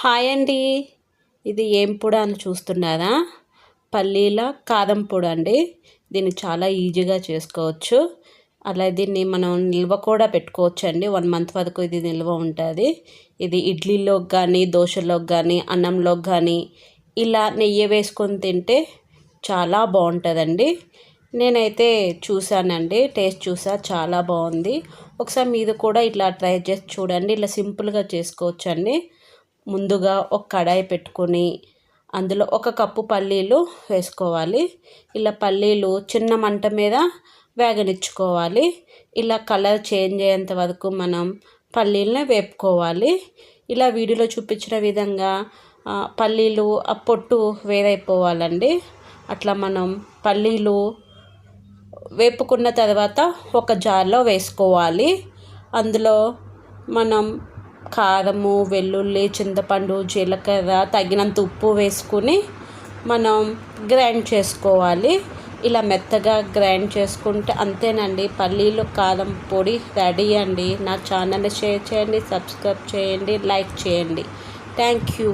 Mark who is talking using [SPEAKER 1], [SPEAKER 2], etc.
[SPEAKER 1] Hi అండి. ఇది ఏం పొడ అని చూస్తున్నారా? పల్లీల కారం పొడి అండి. దీన్ని చాలా ఈజీగా చేసుకోవచ్చు. అలా దీన్ని మనం నిల్వ కూడా పెట్టుకోవచ్చు అండి వన్ మంత్ వరకు ఇది నిల్వ ఉంటుంది. ఇది ఇడ్లీలోకి కానీ దోశలోకి కానీ అన్నంలోకి కానీ ఇలా నెయ్యి వేసుకొని తింటే చాలా బాగుంటుందండి. నేనైతే చూశానండి. టేస్ట్ చూసా చాలా బాగుంది. ఒకసారి మీరు కూడా ఇట్లా ట్రై చేసి చూడండి. ఇలా సింపుల్గా చేసుకోవచ్చండి. ముందుగా ఒక కడాయి పెట్టుకొని అందులో ఒక కప్పు పల్లీలు వేసుకోవాలి. ఇలా పల్లీలు చిన్న మంట మీద వేగనిచ్చుకోవాలి. ఇలా కలర్ చేంజ్ అయ్యేంత వరకు మనం పల్లీలని వేపుకోవాలి. ఇలా వీడియోలో చూపించిన విధంగా పల్లీలు ఆ పొట్టు వేరైపోవాలండి. అట్లా మనం పల్లీలు వేపుకున్న తర్వాత ఒక జార్లో వేసుకోవాలి. అందులో మనం కారము వెల్లుల్లి చింతపండు జీలకర్ర తగినంత ఉప్పు వేసుకుని మనం గ్రైండ్ చేసుకోవాలి. ఇలా మెత్తగా గ్రైండ్ చేసుకుంటే అంతేనండి. పల్లీలు కారం పొడి రెడీ అండి. నా ఛానల్ షేర్ చేయండి సబ్స్క్రైబ్ చేయండి లైక్ చేయండి. Thank you.